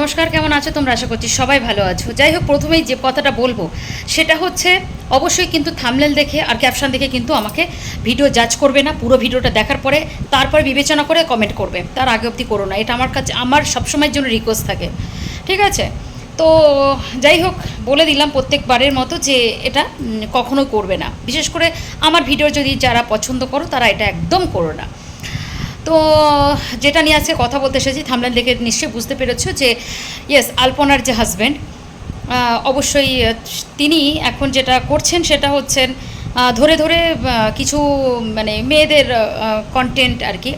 নমস্কার, কেমন আছো তোমরা? আশা করছি সবাই ভালো আছো। যাই হোক, প্রথমেই যে কথাটা বলব, সেটা হচ্ছে, অবশ্যই কিন্তু থামলেল দেখে আর ক্যাপশন দেখে কিন্তু আমাকে ভিডিও জাজ করবে না, পুরো ভিডিওটা দেখার পরে তারপরে বিবেচনা করে কমেন্ট করবে। তার আগে অবধি করো না, এটা আমার কাছে, আমার সবসময়ের জন্য রিকোয়েস্ট থাকে। ঠিক আছে? তো যাই হোক, বলে দিলাম প্রত্যেকবারের মতো যে এটা কখনো করবে না। বিশেষ করে আমার ভিডিও যদি যারা পছন্দ করো, তারা এটা একদম করো না। তো যেটা নিয়ে আজকে কথা বলতে এসেছি, থামলান দেখে নিশ্চয়ই বুঝতে পেরেছ যে ইয়েস আলপনার যে হাজব্যান্ড অবশ্যই তিনি এখন যেটা করছেন সেটা হচ্ছেন ধরে ধরে কিছু মানে মেয়েদের কন্টেন্ট আর কি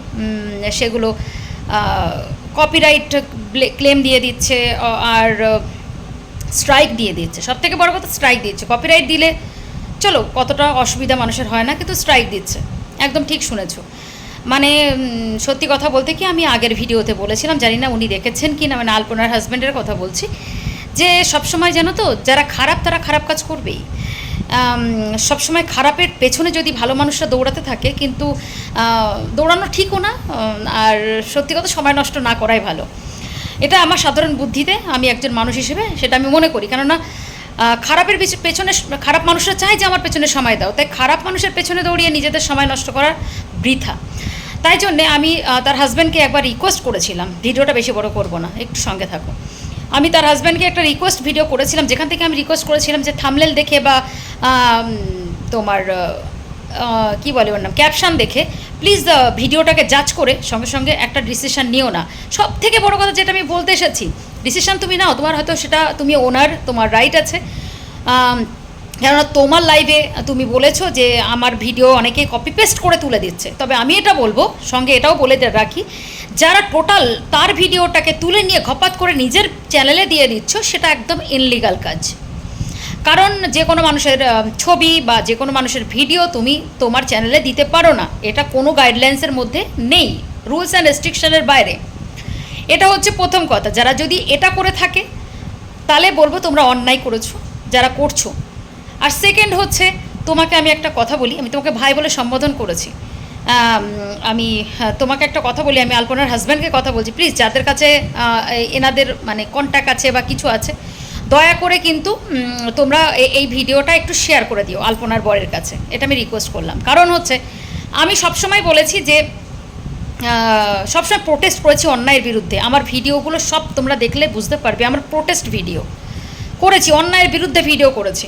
সেগুলো কপিরাইট ক্লেম দিয়ে দিচ্ছে আর স্ট্রাইক দিয়ে দিচ্ছে। সব থেকে বড় কথা স্ট্রাইক দিচ্ছে। কপিরাইট দিলে, চলো, কতটা অসুবিধা মানুষের হয় না, কিন্তু স্ট্রাইক দিচ্ছে। একদম ঠিক শুনেছো। মানে সত্যি কথা বলতে কি আমি আগের ভিডিওতে বলেছিলাম, জানি না উনি দেখেছেন কি না মানে আলপনার হাজব্যান্ডের কথা বলছি, যে সবসময় জানো তো, যারা খারাপ তারা খারাপ কাজ করবেই। সবসময় খারাপের পেছনে যদি ভালো মানুষরা দৌড়াতে থাকে, কিন্তু দৌড়ানো ঠিকও না, আর সত্যি কথা সময় নষ্ট না করাই ভালো। এটা আমার সাধারণ বুদ্ধিতে আমি একজন মানুষ হিসেবে সেটা আমি মনে করি, কেননা খারাপের পিছ- পেছনে খারাপ মানুষরা চায় যে আমার পেছনে সময় দাও, তাই খারাপ মানুষের পেছনে দৌড়িয়ে নিজেদের সময় নষ্ট করার বৃথা। তাই জন্যে আমি তার হাজব্যান্ডকে একবার রিকোয়েস্ট করেছিলাম। ভিডিওটা বেশি বড় করব না, একটু সঙ্গে থাকো। আমি তার হাজব্যান্ডকে একটা রিকোয়েস্ট ভিডিও করেছিলাম, যেখান থেকে আমি রিকোয়েস্ট করেছিলাম যে থামলেল দেখে বা তোমার কি বলে ওর নাম ক্যাপশন দেখে প্লিজ ভিডিওটাকে জাজ করে, সঙ্গে সঙ্গে একটা ডিসিশন নিও না। সব থেকে বড় কথা যেটা আমি বলতে এসেছি ডিসিশান তুমি নাও, তোমার হয়তো সেটা, তুমি ওনার তোমার রাইট আছে। কেননা তোমার লাইভে তুমি বলেছ যে আমার ভিডিও অনেকে কপি পেস্ট করে তুলে দিচ্ছে। তবে আমি এটা বলব, সঙ্গে এটাও বলে রাখি, যারা টোটাল তার ভিডিওটাকে তুলে নিয়ে ঘপাত করে নিজের চ্যানেলে দিয়ে দিচ্ছ সেটা একদম ইনলিগাল কাজ। কারণ যে কোনো মানুষের ছবি বা যে কোনো মানুষের ভিডিও তুমি তোমার চ্যানেলে দিতে পারো না। এটা কোনো গাইডলাইন্সের মধ্যে নেই রুলস অ্যান্ড রেস্ট্রিকশনের বাইরে। এটা হচ্ছে প্রথম কথা। যারা যদি এটা করে থাকে, তাহলে বলব তোমরা অন্যায় করেছ, যারা করছ। আর সেকেন্ড হচ্ছে তোমাকে আমি একটা কথা বলি আমি তোমাকে ভাই বলে সম্বোধন করেছি। আমি হ্যাঁ, তোমাকে একটা কথা বলি আমি আলপনার হাজব্যান্ডকে কথা বলছি। প্লিজ যাদের কাছে এনাদের মানে কন্ট্যাক্ট আছে বা কিছু আছে দয়া করে কিন্তু তোমরা এই ভিডিওটা একটু শেয়ার করে দিও আলপনার বরের কাছে। এটা আমি রিকোয়েস্ট করলাম। কারণ হচ্ছে আমি সবসময় বলেছি যে সবসময় প্রোটেস্ট করেছি অন্যায়ের বিরুদ্ধে। আমার ভিডিওগুলো সব তোমরা দেখলে বুঝতে পারবে আমার প্রোটেস্ট ভিডিও করেছি অন্যায়ের বিরুদ্ধে ভিডিও করেছি।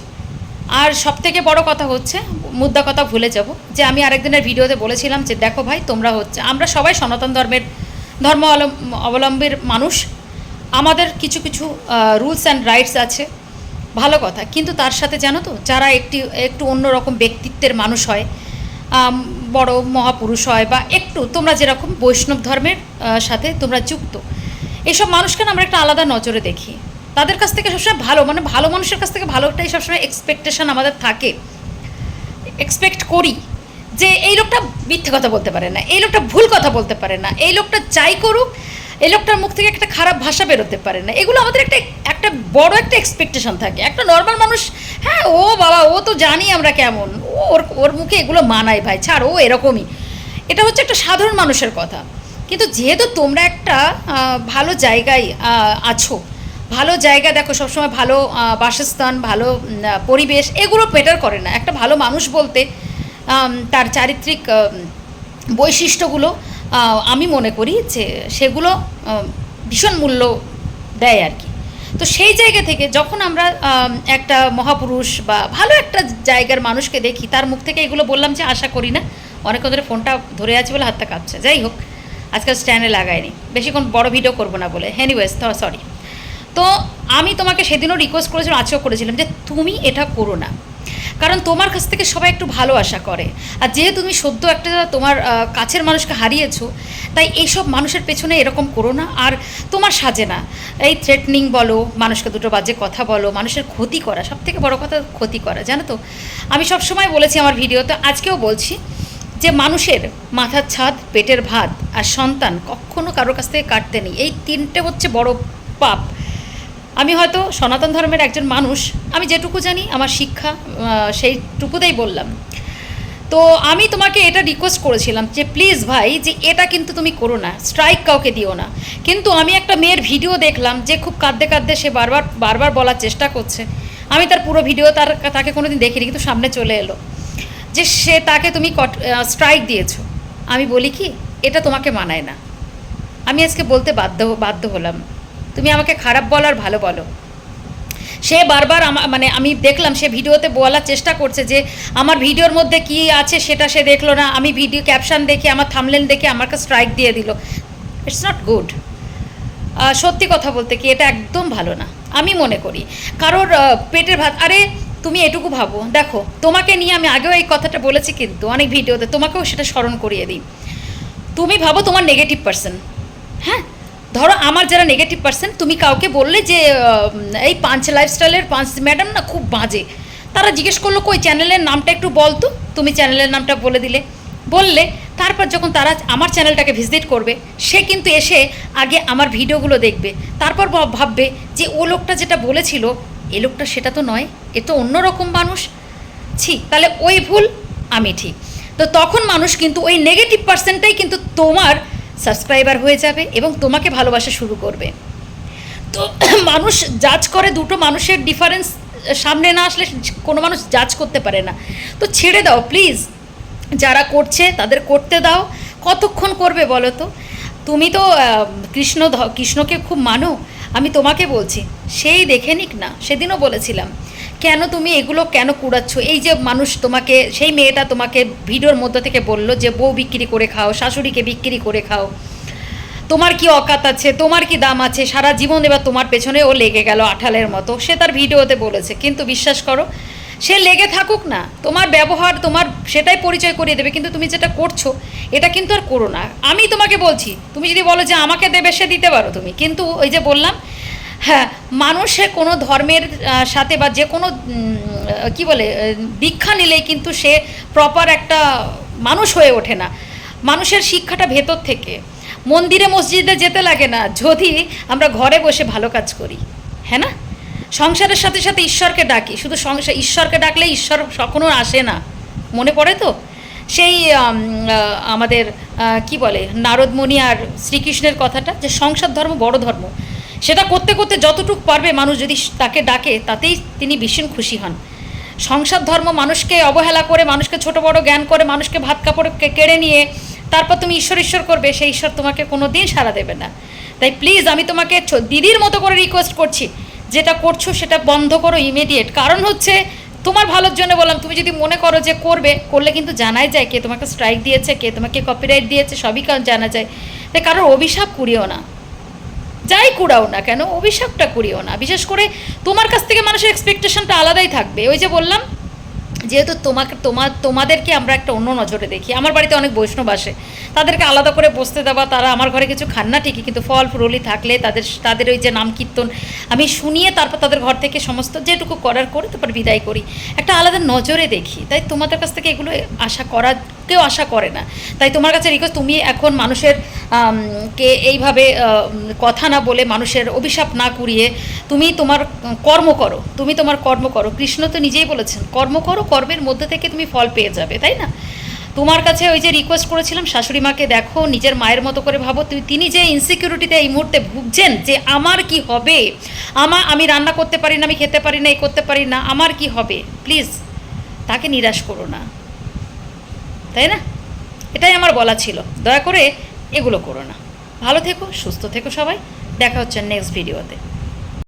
আর সব থেকে বড় কথা হচ্ছে, মুদ্রা কথা ভুলে যাব, যে আমি আরেকদিনের ভিডিওতে বলেছিলাম যে দেখো ভাই, তোমরা হচ্ছে, আমরা সবাই সনাতন ধর্মের, ধর্ম অবলম- অবলম্বীর মানুষ। আমাদের কিছু কিছু রুলস অ্যান্ড রাইটস আছে, ভালো কথা। কিন্তু তার সাথে জানো তো, যারা একটি, একটু অন্যরকম ব্যক্তিত্বের মানুষ হয় বড় মহাপুরুষ হয় বা একটু, তোমরা যেরকম বৈষ্ণব ধর্মের সাথে তোমরা যুক্ত। এসব মানুষকে আমরা একটা আলাদা নজরে দেখি। তাদের কাছ থেকে সবসময় ভালো মানে ভালো মানুষের কাছ থেকে ভালোটাই সবসময় এক্সপেকটেশন আমাদের থাকে। এক্সপেক্ট করি যে এই লোকটা মিথ্যে কথা বলতে পারে না, এই লোকটা ভুল কথা বলতে পারে না, এই লোকটা যাই করুক, এই লোকটার মুখ থেকে একটা খারাপ ভাষা বেরোতে পারে না। এগুলো আমাদের একটা একটা বড় একটা এক্সপেকটেশন থাকে। একটা নর্মাল মানুষ হ্যাঁ ও বাবা, ও তো জানি আমরা কেমন, ও ওর ওর মুখে এগুলো মানায় ভাই, ছাড়, ও এরকমই। এটা হচ্ছে একটা সাধারণ মানুষের কথা। কিন্তু যেহেতু তোমরা একটা ভালো জায়গায় আছো ভালো জায়গা দেখো, সবসময় ভালো বাসস্থান, ভালো পরিবেশ, এগুলো বেটার করে না। একটা ভালো মানুষ বলতে তার চারিত্রিক বৈশিষ্ট্যগুলো আমি মনে করি যে সেগুলো ভীষণ মূল্য দেয় আর কি। তো সেই জায়গা থেকে যখন আমরা একটা মহাপুরুষ বা ভালো একটা জায়গার মানুষকে দেখি, তার মুখ থেকে এগুলো বললাম যে আশা করি না। অনেকক্ষণ ধরে ফোনটা ধরে আছে বলে হাতটা কাঁপছে। যাই হোক, আজকাল স্ট্যান্ডে লাগায়নি। বেশিক্ষণ বড় ভিডিও করব না বলে। এনিওয়েজ তো সরি তো আমি তোমাকে সেদিনও রিকোয়েস্ট করেছিলাম আজকেও করেছিলাম যে তুমি এটা করো না। কারণ তোমার কাছ থেকে সবাই একটু ভালো আশা করে। আর যেহেতু তুমি সদ্য একটা তোমার কাছের মানুষকে হারিয়েছো, তাই এইসব মানুষের পেছনে এরকম করো না। আর তোমার সাজে না। এই থ্রেটনিং বলো, মানুষকে দুটো বাজে কথা বলো, মানুষের ক্ষতি করা সব থেকে বড় কথা ক্ষতি করা, জানো তো? আমি সব সময় বলেছি আমার ভিডিওতে, আজকেও বলছি যে মানুষের মাথার ছাদ, পেটের ভাত আর সন্তান কখনো কারোর কাছ থেকে কাটতে নেই। এই তিনটে হচ্ছে বড় পাপ। আমি হয়তো সনাতন ধর্মের একজন মানুষ, আমি যেটুকু জানি, আমার শিক্ষা সেইটুকুতেই বললাম। তো আমি তোমাকে এটা রিকোয়েস্ট করেছিলাম যে প্লিজ ভাই, যে এটা কিন্তু তুমি করো না স্ট্রাইক কাউকে দিও না। কিন্তু আমি একটা মেয়ের ভিডিও দেখলাম যে খুব কাঁদতে কাঁদতে সে বারবার বারবার বলার চেষ্টা করছে। আমি তার পুরো ভিডিও তার, তাকে কোনোদিন দেখিনি, কিন্তু সামনে চলে এলো। যে সে তাকে তুমি কট স্ট্রাইক দিয়েছ। আমি বলি কি, এটা তোমাকে মানায় না। আমি আজকে বলতে বাধ্য বাধ্য হলাম। তুমি আমাকে খারাপ বলার ভালো বলো। সে বারবার আমা- মানে আমি দেখলাম, সে ভিডিওতে বলার চেষ্টা করছে যে, আমার ভিডিওর মধ্যে কি আছে সেটা সে দেখল না। আমি ভিডিও ক্যাপশন দেখে, আমার থামলেন দেখে আমাকে স্ট্রাইক দিয়ে দিল। ইটস নট গুড সত্যি কথা বলতে কি, এটা একদম ভালো না। আমি মনে করি। কারোর পেটের ভাত, আরে তুমি এটুকু ভাবো। দেখো, তোমাকে নিয়ে আমি আগেও এই কথাটা বলেছি কিন্তু অনেক ভিডিওতে, তোমাকেও সেটা স্মরণ করিয়ে দিই। তুমি ভাবো তোমার নেগেটিভ পার্সন হ্যাঁ? ধরো আমার যারা নেগেটিভ পার্সন তুমি কাউকে বললে যে এই পাঁচ লাইফস্টাইলের পাঁচ ম্যাডাম না খুব বাজে। তারা জিজ্ঞেস করল, কই চ্যানেলের নামটা একটু বলতো তুমি চ্যানেলের নামটা বলে দিলে। বললে, তারপর যখন তারা আমার চ্যানেলটাকে ভিজিট করবে, সে কিন্তু এসে আগে আমার ভিডিওগুলো দেখবে। তারপর ভাব- ভাববে যে, ও লোকটা যেটা বলেছিল, এ লোকটা সেটা তো নয়, এ তো অন্যরকম মানুষ। ছি, তাহলে ওই ভুল, আমি ঠিক। তো তখন মানুষ কিন্তু ওই নেগেটিভ পার্সেন্টটাই কিন্তু তোমার সাবস্ক্রাইবার হয়ে যাবে এবং তোমাকে ভালোবাসা শুরু করবে। তো মানুষ জাজ করে দুটো মানুষের ডিফারেন্স সামনে না আসলে কোনো মানুষ জাজ করতে পারে না। তো ছেড়ে দাও প্লিজ যারা করছে, তাদের করতে দাও। কতক্ষণ করবে বলো তো? তুমি তো কৃষ্ণ কৃষ্ণকে খুব মানো। আমি তোমাকে বলছি, সেই দেখে নিক না। সেদিনও বলেছিলাম কেন তুমি এগুলো কেন কুড়াচ্ছ? এই যে মানুষ তোমাকে, সেই মেয়েটা তোমাকে ভিডিওর মধ্যে থেকে বলল যে, বউ বিক্রি করে খাও, শাশুড়িকে বিক্রি করে খাও। তোমার কি অকাত আছে? তোমার কি দাম আছে? সারা জীবন এবার তোমার পেছনে ও লেগে গেল আঠালের মতো। সে তার ভিডিওতে বলেছে। কিন্তু বিশ্বাস করো, সে লেগে থাকুক না। তোমার ব্যবহার, তোমার সেটাই পরিচয় করিয়ে দেবে। কিন্তু তুমি যেটা করছ, এটা কিন্তু আর করো না। আমি তোমাকে বলছি, তুমি যদি বলো যে আমাকে দেবে, সে দিতে পারো তুমি। কিন্তু ওই যে বললাম হ্যাঁ মানুষে কোনো ধর্মের সাথে বা যে কোনো কি বলে দীক্ষা নিলেই কিন্তু সে প্রপার একটা মানুষ হয়ে ওঠে না। মানুষের শিক্ষাটা ভেতর থেকে। মন্দিরে মসজিদে যেতে লাগে না, যদি আমরা ঘরে বসে ভালো কাজ করি হ্যাঁ না? সংসারের সাথে সাথে ঈশ্বরকে ডাকি, শুধু সংসার ঈশ্বরকে ডাকলে ঈশ্বর কখনো আসে না। মনে পড়ে তো? সেই আমাদের কি বলে, নারদমণি আর শ্রীকৃষ্ণের কথাটা, যে সংসার ধর্ম বড় ধর্ম। সেটা করতে করতে যতটুকু পারবে মানুষ যদি তাকে ডাকে, তাতেই তিনি ভীষণ খুশি হন। সংসার ধর্ম মানুষকে অবহেলা করে, মানুষকে ছোট বড় জ্ঞান করে, মানুষকে ভাত কাপড় কেড়ে নিয়ে তারপর তুমি ঈশ্বর ঈশ্বর করবে, সেই ঈশ্বর তোমাকে কোনো দিন সাড়া দেবে না। তাই প্লিজ আমি তোমাকে দিদির মতো করে রিকোয়েস্ট করছি। যেটা করছ সেটা বন্ধ করো ইমিডিয়েট কারণ হচ্ছে তোমার ভালোর জন্য বললাম, তুমি যদি মনে করো যে করবে, করলে কিন্তু জানাই যায় কে তোমাকে স্ট্রাইক দিয়েছে, কে তোমাকে কপিরাইট দিয়েছে, সবই কারণ জানা যায়। তাই কারোর অভিশাপ কুড়িও না। যাই কুড়াও না কেন, অভিশাপটা কুড়িও না। বিশেষ করে তোমার কাছ থেকে মানুষের এক্সপেকটেশনটা আলাদাই থাকবে। ওই যে বললাম যেহেতু তোমাকে, তোমার, তোমাদেরকে আমরা একটা অন্য নজরে দেখি। আমার বাড়িতে অনেক বৈষ্ণব আসে। তাদেরকে আলাদা করে বসতে দেওয়া, তারা আমার ঘরে কিছু খান না ঠিকই, কিন্তু ফল ফুরলি থাকলে তাদের তাদের ওই যে নাম কীর্তন, আমি শুনিয়ে তারপর তাদের ঘর থেকে সমস্ত যেটুকু করার করে, তারপর বিদায় করি। একটা আলাদা নজরে দেখি। তাই তোমাদের কাছ থেকে এগুলো আশা করা, কেউ আশা করে না। তাই তোমার কাছে রিকোয়েস্ট তুমি এখন মানুষের কে এইভাবে কথা না বলে মানুষের অভিশাপ না কুড়িয়ে তুমি তোমার, কর্ম করো। তুমি তোমার কর্ম করো। কৃষ্ণ তো নিজেই বলেছেন, কর্ম করো কর্মের মধ্যে থেকে তুমি ফল পেয়ে যাবে, তাই না? তোমার কাছে ওই যে রিকোয়েস্ট করেছিলাম, শাশুড়ি মাকে দেখো, নিজের মায়ের মতো করে ভাবো তুই তিনি যে ইনসিকিউরিটিতে এই মুহূর্তে ভুগছেন যে আমার কি হবে? আমার আমি রান্না করতে পারি না, আমি খেতে পারি না, এই করতে পারি না, আমার কি হবে? প্লিজ তাকে নিরাশ করো না। তাই না? এটাই আমার বলা ছিল। দয়া করে এগুলো করো না। ভালো থেকো, সুস্থ থেকো সবাই। দেখা হচ্ছে নেক্সট ভিডিওতে